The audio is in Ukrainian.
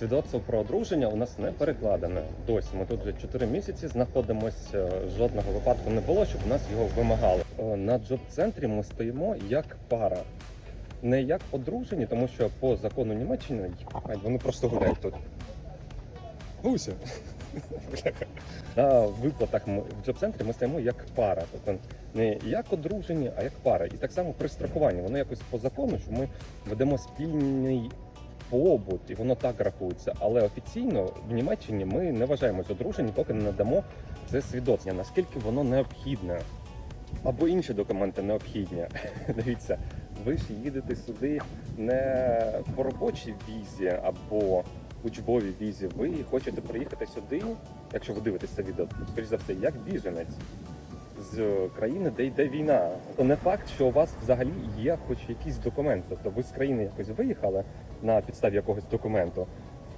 Свідоцтво про одруження у нас не перекладене. Досі ми тут вже 4 місяці знаходимося. Жодного випадку не було, щоб у нас його вимагали. На джоб-центрі ми стоїмо як пара, не як одружені, тому що по закону Німеччини вони просто гуляють тут. Гуся. На виплатах ми в джоб-центрі ми стоїмо як пара. Тобто не як одружені, а як пара. І так само при страхуванні. Воно якось по закону, що ми ведемо спільний побут, і воно так рахується. Але офіційно в Німеччині ми не вважаємось одружені, поки не надамо це свідоцтво. Наскільки воно необхідне? Або інші документи необхідні. Дивіться, ви ж їдете сюди не по робочій візі або учбовій візі. Ви хочете приїхати сюди, якщо ви дивитесь це відео, скоріш за все, як біженець з країни, де йде війна. То не факт, що у вас взагалі є хоч якийсь документ. Тобто ви з країни якось виїхали на підставі якогось документу,